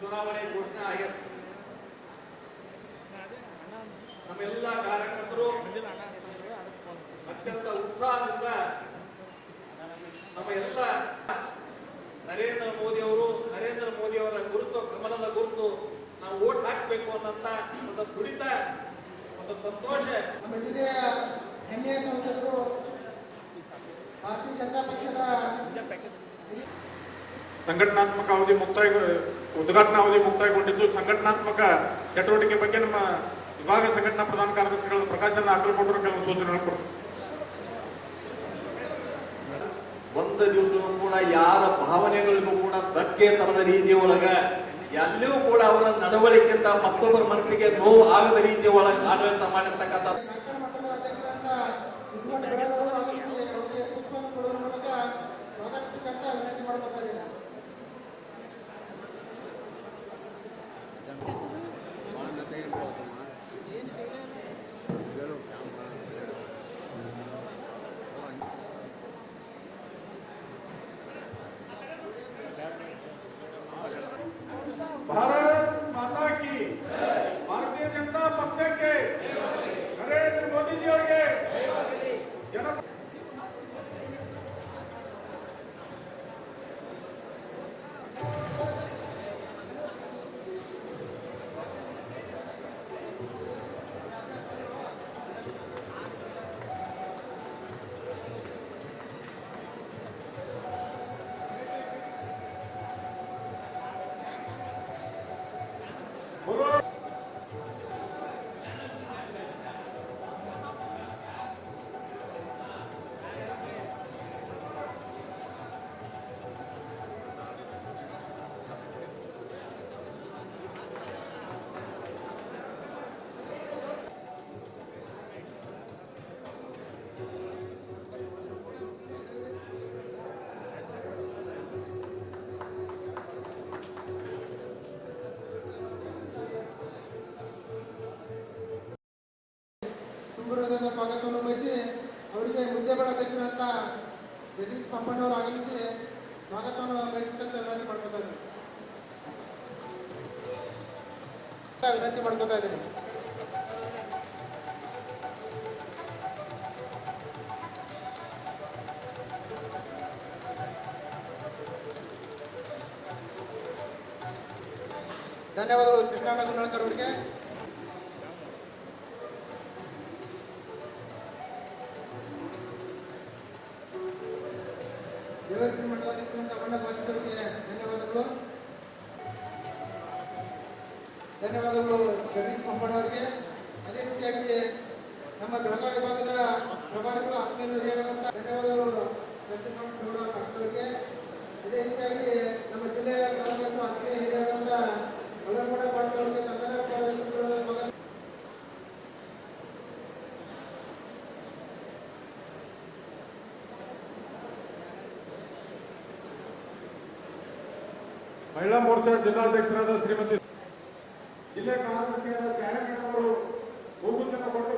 ಚುನಾವಣೆ ಘೋಷಣೆ ಆಗಿದೆ. ನಮ್ಮೆಲ್ಲ ಕಾರ್ಯಕರ್ತರು ಅತ್ಯಂತ ಉತ್ಸಾಹದಿಂದ ನಮ್ಮ ಎಲ್ಲ ನರೇಂದ್ರ ಮೋದಿ ಅವರು, ನರೇಂದ್ರ ಮೋದಿ ಅವರ ಗುರುತು, ಕಮಲದ ಗುರುತು ನಾವು ಓಟ್ ಹಾಕಬೇಕು ಅನ್ನಂತ ಒಂದು ತುಡಿತ ಒಂದು ಸಂತೋಷ. ನಮ್ಮ ಜಿಲ್ಲೆಯ ಹೆಮ್ಮೆಯ ಸಂಸದರು ಭಾರತೀಯ ಜನತಾ ಪಕ್ಷದ ಸಂಘಟನಾತ್ಮಕ ಅವಧಿ ಮುಕ್ತಾಯ, ಉದ್ಘಾಟನಾ ಅವಧಿ ಮುಕ್ತಾಯಗೊಂಡಿದ್ದು ಸಂಘಟನಾತ್ಮಕ ಚಟುವಟಿಕೆ ಬಗ್ಗೆ ನಮ್ಮ ವಿಭಾಗ ಸಂಘಟನಾ ಪ್ರಧಾನ ಕಾರ್ಯದರ್ಶಿಗಳಾದ ಪ್ರಕಾಶನ ಹಾಕಲ್ಪಟ್ಟರು ಕೆಲವು ಸೂಚನೆಗಳು ಕೊಡ್ತಾರೆ. ಒಂದು ದಿವಸ ಕೂಡ ಯಾರ ಭಾವನೆಗಳಿಗೂ ಕೂಡ ಧಕ್ಕೆ ತರದ ರೀತಿಯ ಒಳಗ ಎಲ್ಲೂ ಕೂಡ ಅವರ ನಡವಳಿಕೆಯಿಂದ ಮತ್ತೊಬ್ಬರ ಮನಸ್ಸಿಗೆ ನೋವು ಆಗದ ರೀತಿಯ ಒಳಗೆ ಆಡಳಿತ ಮಾಡಿರ್ತಕ್ಕಂಥ ಹೃದಯದ ಸ್ವಾಗತವನ್ನು ಬಯಸಿ ಅವರಿಗೆ ಮುದ್ದೆಬೇಡ ಅಧ್ಯಕ್ಷರಂತ ಜಗದೀಶ್ ಪಂಪಣ್ಣವರು ಆಗಮಿಸಿ ಸ್ವಾಗತವನ್ನು ಬಯಸಿದಂತ ವಿನಂತಿ ಮಾಡ್ಕೊತಾ ಇದ್ದೀನಿ. ವಿನಂತಿ ಮಾಡ್ಕೊತಾ ಇದ್ದೀನಿ. ಧನ್ಯವಾದಗಳು ಕೃಷ್ಣಣ್ಣ ಅವರಿಗೆ. ಧನ್ಯವಾದಗಳು. ಧನ್ಯವಾದಗಳು ಜಗದೀಶ್ ಪಂಪಣ್ಣವರಿಗೆ ಅದೇ ರೀತಿಯಾಗಿ ನಮ್ಮ ಬೆಳಗಾವಿ ವಿಭಾಗದ ಪ್ರಭಾರಿಗಳು ಆತ್ಮೀಯ ಹಿರಿಯರಾದಂಥ ಧನ್ಯವಾದಗಳು ಅವರಿಗೆ ಅದೇ ರೀತಿಯಾಗಿ ನಮ್ಮ ಜಿಲ್ಲೆಯ ಮತ್ತು ಆತ್ಮೀಯ ಹಿರಿಯರಾದಂಥ ಬಳ್ಳರ್ಗೌಡ ಪಾಟೀಲ್ ಅವರಿಗೆ ತಮ್ಮೆಲ್ಲರ ಪರವಾಗಿ ಮಹಿಳಾ ಮೋರ್ಚಾ ಜಿಲ್ಲಾಧ್ಯಕ್ಷರಾದ ಶ್ರೀಮತಿ ಜಿಲ್ಲಾ ಕಾಂಗ್ರೆಸ್ ತ್ಯಾಗರಾಜ್ ಅವರು ಹೂಗುಚ್ಚನ್ನು ಕೊಟ್ಟು